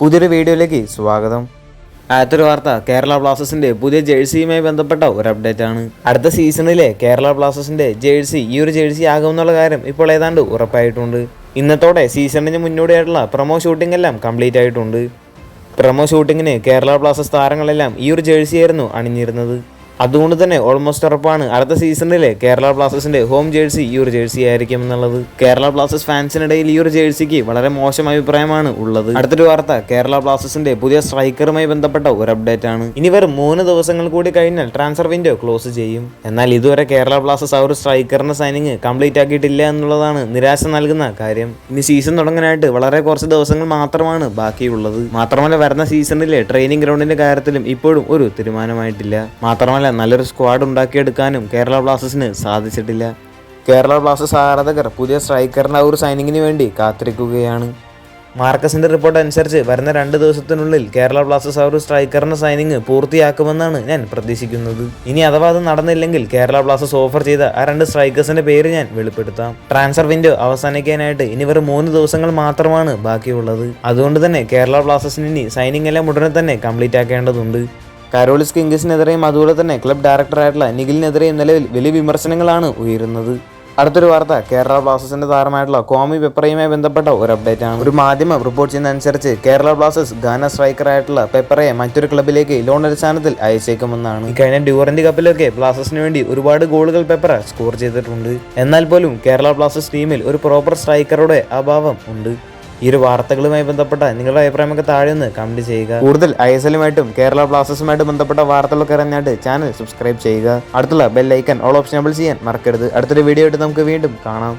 പുതിയൊരു വീഡിയോയിലേക്ക് സ്വാഗതം. ആദ്യത്തെ വാർത്ത കേരള ബ്ലാസ്റ്റേഴ്സിന്റെ പുതിയ ജേഴ്സിയുമായി ബന്ധപ്പെട്ട ഒരു അപ്ഡേറ്റ് ആണ് അടുത്ത സീസണിലെ കേരള ബ്ലാസ്റ്റേഴ്സിന്റെ ജേഴ്സി ഈ ഒരു ജേഴ്സി ആകുമെന്നുള്ള കാര്യം ഇപ്പോൾ ഏതാണ്ട് ഉറപ്പായിട്ടുണ്ട്. ഇന്നത്തോടെ സീസണിന് മുന്നോടിയായിട്ടുള്ള പ്രൊമോ ഷൂട്ടിംഗ് എല്ലാം കംപ്ലീറ്റ് ആയിട്ടുണ്ട്. പ്രൊമോ ഷൂട്ടിങ്ങിന് കേരള ബ്ലാസ്റ്റേഴ്സ് താരങ്ങളെല്ലാം ഈ ഒരു ജേഴ്സി ആയിരുന്നു അണിഞ്ഞിരുന്നത്. അതുകൊണ്ട് തന്നെ ഓൾമോസ്റ്റ് ഉറപ്പാണ്. അടുത്ത സീസണിലെ കേരള ബ്ലാസ്റ്റേഴ്സിന്റെ ഹോം ജേഴ്സി ഈ ഒരു ജേഴ്സി ആയിരിക്കും എന്നുള്ളത്. കേരള ബ്ലാസ്റ്റേഴ്സ് ഫാൻസിനിടയിൽ ഈ ഒരു ജേഴ്സിക്ക് വളരെ മോശം അഭിപ്രായമാണ് ഉള്ളത്. അടുത്തൊരു വാർത്ത കേരള ബ്ലാസ്റ്റേഴ്സിന്റെ പുതിയ സ്ട്രൈക്കറുമായി ബന്ധപ്പെട്ട ഒരു അപ്ഡേറ്റ് ആണ്. ഇനി വെറും മൂന്ന് ദിവസങ്ങൾ കൂടി കഴിഞ്ഞാൽ ട്രാൻസ്ഫർ വിൻഡോ ക്ലോസ് ചെയ്യും. എന്നാൽ ഇതുവരെ കേരള ബ്ലാസ്റ്റേഴ്സ് ആ ഒരു സ്ട്രൈക്കറിന്റെ സൈനിങ് കംപ്ലീറ്റ് ആക്കിയിട്ടില്ല എന്നുള്ളതാണ് നിരാശ നൽകുന്ന കാര്യം. ഇനി സീസൺ തുടങ്ങാനായിട്ട് വളരെ കുറച്ച് ദിവസങ്ങൾ മാത്രമാണ് ബാക്കിയുള്ളത്. മാത്രമല്ല വരുന്ന സീസണിലെ ട്രെയിനിങ് ഗ്രൗണ്ടിന്റെ കാര്യത്തിലും ഇപ്പോഴും ഒരു തീരുമാനമായിട്ടില്ല. മാത്രമല്ല നല്ലൊരു സ്ക്വാഡ് ഉണ്ടാക്കിയെടുക്കാനും കേരള ബ്ലാസ്റ്റേഴ്സിന് സാധിച്ചിട്ടില്ല. കേരള ബ്ലാസ്റ്റേഴ്സ് ആരാധകർ പുതിയ സ്ട്രൈക്കറിന്റെ ആ ഒരു സൈനിങ്ങിന് വേണ്ടി കാത്തിരിക്കുകയാണ്. മാർക്കസിന്റെ റിപ്പോർട്ട് അനുസരിച്ച് വരുന്ന രണ്ട് ദിവസത്തിനുള്ളിൽ കേരള ബ്ലാസ്റ്റേഴ്സ് ആ ഒരു സ്ട്രൈക്കറിന്റെ സൈനിങ് പൂർത്തിയാക്കുമെന്നാണ് ഞാൻ പ്രതീക്ഷിക്കുന്നത്. ഇനി അഥവാ അത് നടന്നില്ലെങ്കിൽ കേരള ബ്ലാസ്റ്റേഴ്സ് ഓഫർ ചെയ്ത ആ രണ്ട് സ്ട്രൈക്കേഴ്സിന്റെ പേര് ഞാൻ വെളിപ്പെടുത്താം. ട്രാൻസ്ഫർ വിൻഡോ അവസാനിക്കാനായിട്ട് ഇനി വെറും മൂന്ന് ദിവസങ്ങൾ മാത്രമാണ് ബാക്കിയുള്ളത്. അതുകൊണ്ട് തന്നെ കേരള ബ്ലാസ്റ്റേഴ്സിന് ഇനി സൈനിങ് എല്ലാം ഉടനെ തന്നെ കംപ്ലീറ്റ് ആക്കേണ്ടതുണ്ട്. കാരോളിസ് കിങ്സിനെതിരെയും അതുപോലെ തന്നെ ക്ലബ് ഡയറക്ടറായിട്ടുള്ള നിഖിലിനെതിരെയും നിലവിൽ വലിയ വിമർശനങ്ങളാണ് ഉയരുന്നത്. അടുത്തൊരു വാർത്ത കേരള ബ്ലാസ്റ്റേഴ്സിന്റെ താരമായിട്ടുള്ള കോമി പെപ്പറയുമായി ബന്ധപ്പെട്ട ഒരു അപ്ഡേറ്റ് ആണ്. ഒരു മാധ്യമം റിപ്പോർട്ട് ചെയ്യുന്ന അനുസരിച്ച് കേരള ബ്ലാസ്റ്റേഴ്സ് ഗാന സ്ട്രൈക്കറായിട്ടുള്ള പെപ്പറയെ മറ്റൊരു ക്ലബിലേക്ക് ലോൺ അടിസ്ഥാനത്തിൽ അയച്ചേക്കുമെന്നാണ്. കഴിഞ്ഞ ഡ്യൂറന്റ് കപ്പിലൊക്കെ ബ്ലാസ്റ്റേഴ്സിന് വേണ്ടി ഒരുപാട് ഗോളുകൾ പെപ്പറ സ്കോർ ചെയ്തിട്ടുണ്ട്. എന്നാൽ പോലും കേരള ബ്ലാസ്റ്റേഴ്സ് ടീമിൽ ഒരു പ്രോപ്പർ സ്ട്രൈക്കറുടെ അഭാവം ഉണ്ട്. ഈ ഒരു വാർത്തകളുമായി ബന്ധപ്പെട്ട നിങ്ങളുടെ അഭിപ്രായമൊക്കെ താഴെ ഒന്ന് കമന്റ് ചെയ്യുക. കൂടുതൽ ഐ എസ് എല്ലുമായിട്ടും കേരള ബ്ലാസ്റ്റേഴ്സുമായിട്ട് ബന്ധപ്പെട്ട വാർത്തകളൊക്കെ അറിഞ്ഞാണ്ട് ചാനൽ സബ്സ്ക്രൈബ് ചെയ്യുക. അടുത്തുള്ള ബെൽ ഐക്കൺ ഓൾ ഓപ്ഷൻ ചെയ്യാൻ മറക്കരുത്. അടുത്തൊരു വീഡിയോ ആയിട്ട് നമുക്ക് വീണ്ടും കാണാം.